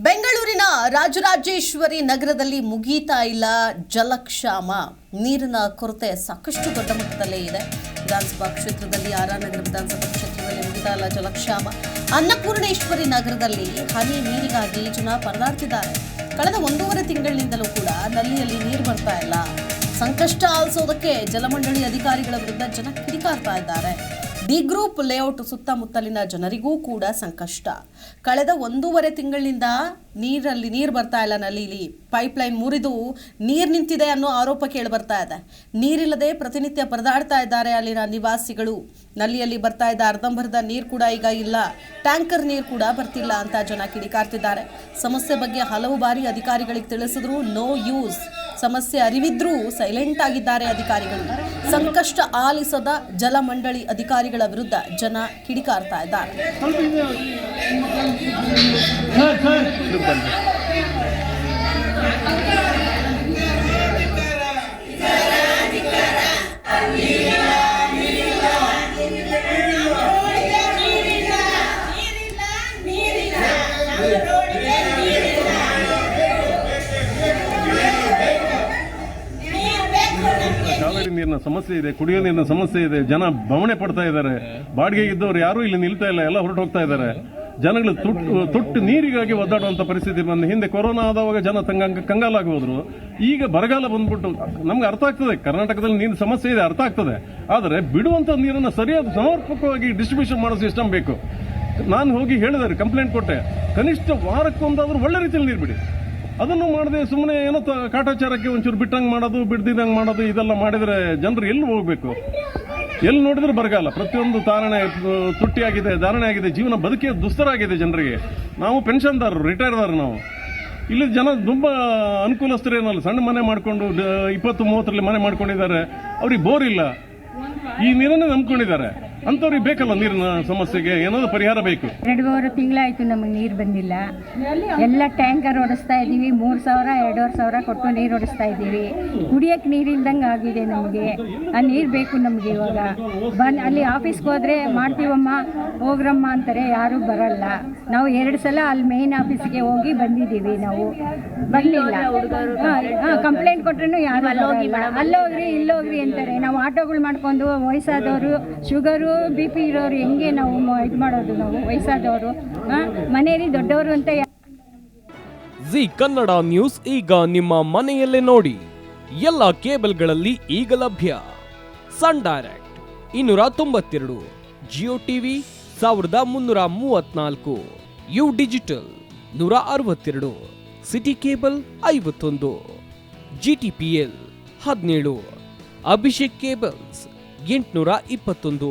ಬೆಂಗಳೂರಿನ ರಾಜರಾಜೇಶ್ವರಿ ನಗರದಲ್ಲಿ ಮುಗೀತಾ ಇಲ್ಲ ಜಲಕ್ಷಾಮ. ನೀರಿನ ಕೊರತೆ ಸಾಕಷ್ಟು ದೊಡ್ಡ ಮಟ್ಟದಲ್ಲೇ ಇದೆ. ವಿಧಾನಸಭಾ ಕ್ಷೇತ್ರದಲ್ಲಿ ಆರ್ ಆರ್ ನಗರ ವಿಧಾನಸಭಾ ಕ್ಷೇತ್ರದಲ್ಲಿ ಮುಗಿತಾ ಇಲ್ಲ ಜಲಕ್ಷಾಮ. ಅನ್ನಪೂರ್ಣೇಶ್ವರಿ ನಗರದಲ್ಲಿ ಹನಿ ನೀರಿಗಾಗಿ ಜನ ಪರದಾಡ್ತಿದ್ದಾರೆ. ಕಳೆದ ಒಂದೂವರೆ ತಿಂಗಳಿನಿಂದಲೂ ಕೂಡ ನಲ್ಲಿಯಲ್ಲಿ ನೀರು ಬರ್ತಾ ಇಲ್ಲ. ಸಂಕಷ್ಟ ಆಲಿಸೋದಕ್ಕೆ ಜಲಮಂಡಳಿ ಅಧಿಕಾರಿಗಳ ವಿರುದ್ಧ ಜನ ಕಿಡಿಕಾರ್ತಾ ಇದ್ದಾರೆ. ಡಿ ಗ್ರೂಪ್ ಲೇಔಟ್ ಸುತ್ತಮುತ್ತಲಿನ ಜನರಿಗೂ ಕೂಡ ಸಂಕಷ್ಟ. ಕಳೆದ ಒಂದೂವರೆ ತಿಂಗಳಿನಿಂದ ನೀರಲ್ಲಿ ನೀರು ಬರ್ತಾ ಇಲ್ಲ ನಲ್ಲಿಲಿ ಪೈಪ್ಲೈನ್ ಮುರಿದು ನೀರು ನಿಂತಿದೆ ಅನ್ನೋ ಆರೋಪ ಕೇಳಿ ಬರ್ತಾ ಇದೆ. ನೀರಿಲ್ಲದೆ ಪ್ರತಿನಿತ್ಯ ಪರದಾಡ್ತಾ ಇದ್ದಾರೆ ಅಲ್ಲಿನ ನಿವಾಸಿಗಳು. ನಲ್ಲಿಯಲ್ಲಿ ಬರ್ತಾ ಇದ್ದ ಅರ್ಧಂಬರ್ಧ ನೀರು ಕೂಡ ಈಗ ಇಲ್ಲ. ಟ್ಯಾಂಕರ್ ನೀರು ಕೂಡ ಬರ್ತಿಲ್ಲ ಅಂತ ಜನ ಕಿಡಿಕಾರ್ತಿದ್ದಾರೆ. ಸಮಸ್ಯೆ ಬಗ್ಗೆ ಹಲವು ಬಾರಿ ಅಧಿಕಾರಿಗಳಿಗೆ ತಿಳಿಸಿದ್ರು, ನೋ ಯೂಸ್. ಸಮಸ್ಯೆ ಅರಿವಿದ್ರೂ ಸೈಲೆಂಟ್ ಆಗಿದ್ದಾರೆ ಅಧಿಕಾರಿಗಳು. ಸಂಕಷ್ಟ ಆಲಿಸದ ಜಲಮಂಡಳಿ ಅಧಿಕಾರಿಗಳ ವಿರುದ್ಧ ಜನ ಕಿಡಿಕಾರ್ತಾ ಇದ್ದಾರೆ. ಕಾವೇರಿ ನೀರಿನ ಸಮಸ್ಯೆ ಇದೆ, ಕುಡಿಯೋ ನೀರಿನ ಸಮಸ್ಯೆ ಇದೆ. ಜನ ಬವಣೆ ಪಡ್ತಾ ಇದ್ದಾರೆ. ಬಾಡಿಗೆ ಇದ್ದವರು ಯಾರು ಇಲ್ಲಿ ನಿಲ್ತಾ ಇಲ್ಲ, ಎಲ್ಲ ಹೊರಟು ಹೋಗ್ತಾ ಇದ್ದಾರೆ. ಜನಗಳು ತುಟ್ಟು ತುಟ್ಟು ನೀರಿಗಾಗಿ ಒದ್ದಾಡುವಂತ ಪರಿಸ್ಥಿತಿ ಬಂದು ಹಿಂದೆ ಕೊರೋನಾ ಆದವಾಗ ಜನ ತಂಗ ಕಂಗಾಲಾಗಿ ಹೋದ್ರು. ಈಗ ಬರಗಾಲ ಬಂದ್ಬಿಟ್ಟು ನಮ್ಗೆ ಅರ್ಥ ಆಗ್ತದೆ. ಕರ್ನಾಟಕದಲ್ಲಿ ನೀರಿನ ಸಮಸ್ಯೆ ಇದೆ, ಅರ್ಥ ಆಗ್ತದೆ. ಆದರೆ ಬಿಡುವಂತ ನೀರನ್ನು ಸರಿಯಾದ ಸಮರ್ಪಕವಾಗಿ ಡಿಸ್ಟ್ರಿಬ್ಯೂಷನ್ ಮಾಡೋ ಸಿಸ್ಟಮ್ ಬೇಕು. ನಾನು ಹೋಗಿ ಹೇಳಿದ್ದಾರೆ ಕಂಪ್ಲೇಂಟ್ ಕೊಟ್ಟೆ. ಕನಿಷ್ಠ ವಾರಕ್ಕೊಂದಾದ್ರೂ ಒಳ್ಳೆ ರೀತಿಯಲ್ಲಿ ನೀರು ಬಿಡಿ. ಅದನ್ನು ಮಾಡದೆ ಸುಮ್ಮನೆ ಏನೋ ಕಾಟಾಚಾರಕ್ಕೆ ಒಂಚೂರು ಬಿಟ್ಟಂಗೆ ಮಾಡೋದು, ಬಿಡ್ದಿದ್ದಂಗೆ ಮಾಡೋದು, ಇದೆಲ್ಲ ಮಾಡಿದರೆ ಜನರು ಎಲ್ಲಿ ಹೋಗಬೇಕು? ಎಲ್ಲಿ ನೋಡಿದ್ರೆ ಬರಗಾಲ. ಪ್ರತಿಯೊಂದು ತಾರಣೆ, ತುಟ್ಟಿಯಾಗಿದೆ ಧಾರಣೆ ಆಗಿದೆ ಜೀವನ ಬದುಕೇ ದುಸ್ತರ ಆಗಿದೆ ಜನರಿಗೆ. ನಾವು ಪೆನ್ಷನ್ದಾರರು, ರಿಟೈರ್ದಾರರು ನಾವು. ಇಲ್ಲಿ ಜನ ತುಂಬ ಅನುಕೂಲಸ್ಥರೇನಲ್ಲ ಸಣ್ಣ ಮನೆ ಮಾಡಿಕೊಂಡು ಇಪ್ಪತ್ತು ಮೂವತ್ತರಲ್ಲಿ ಮನೆ ಮಾಡ್ಕೊಂಡಿದ್ದಾರೆ. ಅವ್ರಿಗೆ ಬೋರ್ ಇಲ್ಲ. ಈ ನೀರನ್ನೇ ನಂಬ್ಕೊಂಡಿದ್ದಾರೆ. ಅಂಥವ್ರಿಗೆ ಬೇಕಲ್ಲ ನೀರಿನ ಸಮಸ್ಯೆಗೆ? ಏನಾದ್ರು ಪರಿಹಾರ ಬೇಕು? ಎರಡೂವರೆ ತಿಂಗಳಾಯ್ತು ನಮಗೆ ನೀರು ಬಂದಿಲ್ಲ. ಎಲ್ಲ ಟ್ಯಾಂಕರ್ ಹೊಡಿಸ್ತಾ ಇದ್ದೀವಿ ಮೂರು ಸಾವಿರ, ಎರಡೂವರೆ ಸಾವಿರ ಕೊಟ್ಟು ನೀರು ಹೊಡಿಸ್ತಾ ಇದ್ದೀವಿ ಕುಡಿಯೋಕ್ಕೆ ನೀರಿಲ್ದಂಗೆ ಆಗಿದೆ ನಮಗೆ. ಆ ನೀರು ಬೇಕು ನಮಗೆ ಇವಾಗ. ಬಂದು ಅಲ್ಲಿ ಆಫೀಸ್ಗೆ ಹೋದ್ರೆ ಮಾಡ್ತೀವಮ್ಮ, ಹೋಗ್ರಮ್ಮ ಅಂತಾರೆ. ಯಾರೂ ಬರಲ್ಲ. ನಾವು ಎರಡು ಸಲ ಅಲ್ಲಿ ಮೇನ್ ಆಫೀಸ್ಗೆ ಹೋಗಿ ಬಂದಿದ್ದೀವಿ ನಾವು. ಬರಲಿಲ್ಲ ಹಾಂ ಕಂಪ್ಲೇಂಟ್ ಕೊಟ್ರೂ ಯಾರು. ಅಲ್ಲೋಗ್ರಿ, ಇಲ್ಲೋಗ್ರಿ ಅಂತಾರೆ. ನಾವು ಆಟೋಗಳು ಮಾಡ್ಕೊಂಡು ವಯಸ್ಸಾದವರು, ಶುಗರು ಬಿ ಪಿ ಇರೋರು ಹೆಂಗೆ ನಾವು ಇದು ಮಾಡೋದು, ನಾವು ವಯಸ್ಸಾದವರು? ಮನೆಯಲ್ಲಿ ದೊಡ್ಡವರು ಅಂತ ಜಿ ಕನ್ನಡ ನ್ಯೂಸ್ ಈಗ ನಿಮ್ಮ ಮನೆಯಲ್ಲೇ ನೋಡಿ. ಎಲ್ಲ ಕೇಬಲ್ಗಳಲ್ಲಿ ಈಗ ಲಭ್ಯ. ಸನ್ ಡೈರೆಕ್ಟ್ ಇನ್ನೂರ ತೊಂಬತ್ತೆರಡು, ಜಿಯೋ ಟಿವಿ ಸಾವಿರದ ಮುನ್ನೂರ ಮೂವತ್ನಾಲ್ಕು ಯು ಡಿಜಿಟಲ್ ನೂರ ಅರವತ್ತೆರಡು, ಸಿಟಿ ಕೇಬಲ್ ಐವತ್ತೊಂದು ಜಿ ಟಿ ಪಿ ಎಲ್ ಹದಿನೇಳು, ಅಭಿಷೇಕ್ ಕೇಬಲ್ಸ್ ಎಂಟುನೂರ ಇಪ್ಪತ್ತೊಂದು.